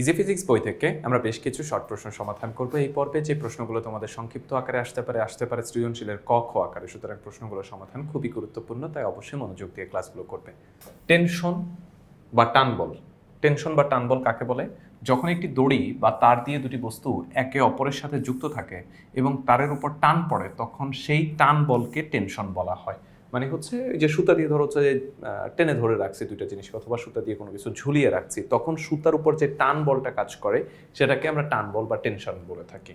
Easy physics বই থেকে আমরা বেশ কিছু শর্ট প্রশ্ন সমাধান করব। এই পর্বে যে প্রশ্নগুলো তোমাদের সংক্ষিপ্ত আকারে আসতে পারে আসতে পারে সৃজনশীলের ক, খ আকারে। সুতরাং প্রশ্নগুলো সমাধান খুবই গুরুত্বপূর্ণ, তাই অবশ্যই মনোযোগ দিয়ে ক্লাসগুলো করবে। টেনশন বা টান বল টেনশন বা টান বল কাকে বলে? যখন একটি দড়ি বা তার দিয়ে দুটি বস্তু একে অপরের সাথে যুক্ত থাকে এবং তারের উপর টান পড়ে, তখন সেই টান বলকে টেনশন বলা হয়। মানে হচ্ছে যে সুতা দিয়ে ধরো হচ্ছে টেনে ধরে রাখছি দুইটা জিনিস অথবা সুতা দিয়ে কোনো কিছু ঝুলিয়ে রাখছি, তখন সুতার উপর যে টান বলটা কাজ করে, সেটাকে আমরা টান বল বা টেনশন বলে থাকি।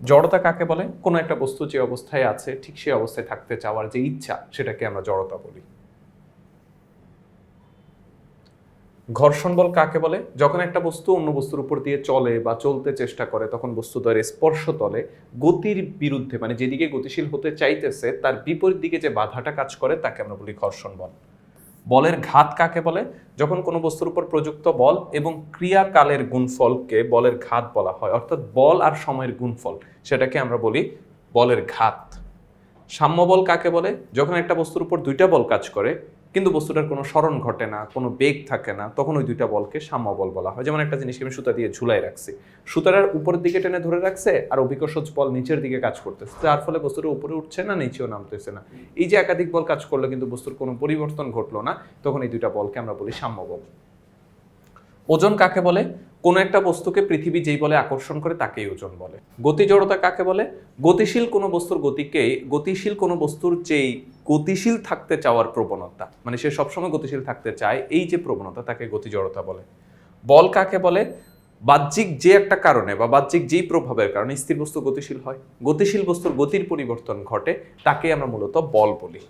জড়তা কাকে বলে? কোনো একটা বস্তু যে অবস্থায় আছে, ঠিক সেই অবস্থায় থাকতে চাওয়ার যে ইচ্ছা, সেটাকে আমরা জড়তা বলি। ঘর্ষণ বল কাকে বলে? যখন একটা বস্তু অন্য বস্তুর উপর দিয়ে চলে বা চলতে চেষ্টা করে, তখন বস্তুদ্বয়ের স্পর্শ তলে। গতির বিরুদ্ধে মানে যেদিকে গতিশীল হতে চাইতেছে, তার বিপরীত দিকে যে বাধাটা কাজ করে, তাকে আমরা বলি ঘর্ষণ বল। বলের ঘাত কাকে বলে? যখন কোনো বস্তুর উপর প্রযুক্ত বল এবং ক্রিয়াকালের গুণফলকে বলের ঘাত বলা হয়, অর্থাৎ বল আর সময়ের গুণফল, সেটাকে আমরা বলি বলের ঘাত। সাম্য বল কাকে বলে? যখন একটা বস্তুর উপর দুইটা বল কাজ করে কিন্তু বস্তুটার কোনো স্মরণ ঘটে না, কোনো বেগ থাকে না, তখন ওই দুইটা বলকে সাম্য বল হয়। যেমন একটা জিনিসকে আমি সুতা দিয়ে ঝুলাই রাখছি। সুতার উপরের দিকে টেনে ধরে রাখছে আর অভিকর্ষজ বল নিচের দিকে কাজ করতেছে। যার ফলে বস্তুটা উপরে উঠছে না, নিচেও নামতেছে না। এই যে একাধিক বল কাজ করল কিন্তু বস্তুর কোনো পরিবর্তন ঘটলো না, তখন এই দুইটা বলকে আমরা বলি সাম্য বল ওজন কাকে বলে? কোনো একটা বস্তুকে পৃথিবী যেই বলে আকর্ষণ করে, তাকেই ওজন বলে। গতি জড়তা কাকে বলে? গতিশীল কোনো বস্তুর গতিকে, গতিশীল কোনো বস্তুর যেই গতিশীল থাকতে চাওয়ার প্রবণতা মানে সে সবসময় গতিশীল থাকতে চায়, এই যে প্রবণতা, তাকে গতি জড়তা বলে। বল কাকে বলে? বাহ্যিক যে একটা কারণে বা বাহ্যিক যেই প্রভাবের কারণে স্থির বস্তু গতিশীল হয়। গতিশীল বস্তুর গতির পরিবর্তন ঘটে তাকে আমরা মূলত বল বলি।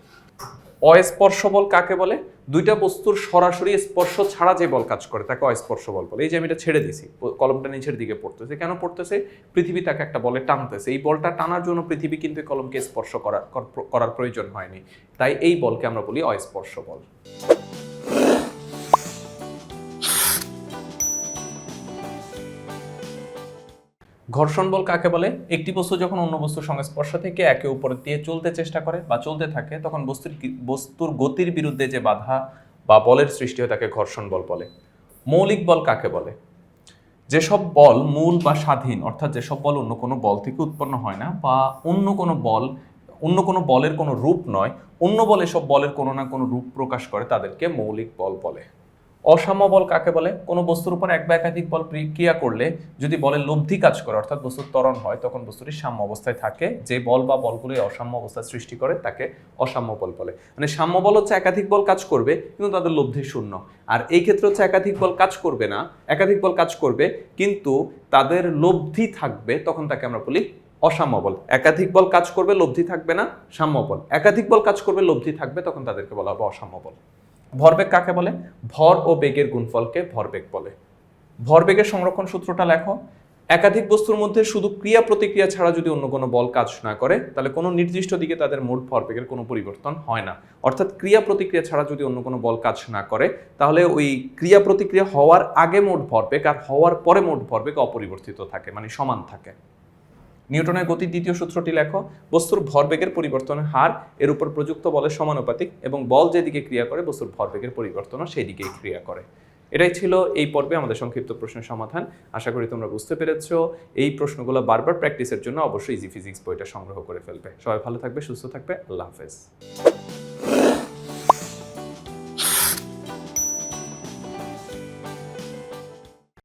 অস্পর্শ বল কাকে বলে? দুইটা বস্তুর সরাসরি স্পর্শ ছাড়া যে বল কাজ করে, তাকে অস্পর্শ বল। বলে এই যে আমি এটা ছেড়ে দিছি কলমটা নিচের দিকে পড়তেছে। কেন পড়তেছে? পৃথিবী তাকে একটা বলে টানতেছে। এই বলটা টানার জন্য পৃথিবী কিন্তু কলমকে স্পর্শ করা কর- করার প্রয়োজন হয়নি। তাই এই বলকে আমরা বলি অস্পর্শ বল ঘর্ষণ বল কাকে বলে? একটি বস্তু যখন অন্য বস্তুর সঙ্গে স্পর্শ থেকে একে উপর দিয়ে চলতে চেষ্টা করে বা চলতে থাকে, তখন বস্তুর বস্তুর গতির বিরুদ্ধে যে বাধা বা বলের সৃষ্টি হয় তাকে ঘর্ষণ বল বলে। মৌলিক বল কাকে বলে? যেসব বল মূল বা স্বাধীন, অর্থাৎ যেসব বল অন্য কোনো বল থেকে উৎপন্ন হয় না বা অন্য কোনো বল, অন্য কোনো বলের কোনো রূপ নয়, অন্য বল এসব বলের কোনো না কোনো রূপ প্রকাশ করে তাদেরকে মৌলিক বল বলে। অসাম্য বল কাকে বলে? কোনো বস্তুর উপর এক বা একাধিক বল ক্রিয়া করলে যদি বলে লব্ধি কাজ করে, অর্থাৎ বস্তুর ত্বরণ হয়, তখন বস্তুটি সাম্য অবস্থায় থাকে। যে বল বা বলগুলি অসাম্য অবস্থা সৃষ্টি করে, তাকে অসাম্য বল বলে। মানে সাম্য বল হচ্ছে একাধিক বল কাজ করবে, কিন্তু তাদের লব্ধি শূন্য। আর এই ক্ষেত্রে হচ্ছে একাধিক বল কাজ করবে না, একাধিক বল কাজ করবে, কিন্তু তাদের লব্ধি থাকবে, তখন তাকে আমরা বলি অসাম্য বল। একাধিক বল কাজ করবে, লব্ধি থাকবে না, সাম্য বল। একাধিক বল কাজ করবে, লব্ধি থাকবে, তখন তাদেরকে বলা হবে অসাম্য বল। ভরবেগ কাকে বলে? ভর ও বেগের গুণফলকে ভরবেগ বলে। ভরবেগের সংরক্ষণ সূত্রটা লেখো। একাধিক বস্তুর মধ্যে শুধু ক্রিয়া প্রতিক্রিয়া ছাড়া যদি অন্য কোনো বল কাজ না করে, তাহলে কোনো নির্দিষ্ট দিকে তাদের মোট ভরবেগের কোনো পরিবর্তন হয় না। অর্থাৎ ক্রিয়া প্রতিক্রিয়া ছাড়া যদি অন্য কোনো বল কাজ না করে, তাহলে ওই ক্রিয়া প্রতিক্রিয়া হওয়ার আগে মোট ভরবেগ আর হওয়ার পরে মোট ভরবেগ অপরিবর্তিত থাকে মানে সমান থাকে। নিউটনের গতির দ্বিতীয় সূত্রটি লেখো, বস্তুর ভরবেগের পরিবর্তনের হার এর উপর প্রযুক্ত বলের সমানুপাতিক এবং বল যেদিকে ক্রিয়া করে, বস্তুর ভরবেগের পরিবর্তনও সেই দিকেই ক্রিয়া করে। এটাই ছিল এই পর্বে আমাদের সংক্ষিপ্ত প্রশ্নের সমাধান। আশা করি তোমরা বুঝতে পেরেছ। এই প্রশ্নগুলো বারবার প্র্যাকটিসের জন্য অবশ্যই ইজি ফিজিক্স বইটা সংগ্রহ করে ফেলবে। সবাই ভালো থাকবে, সুস্থ থাকবে। আল্লাহ হাফেজ।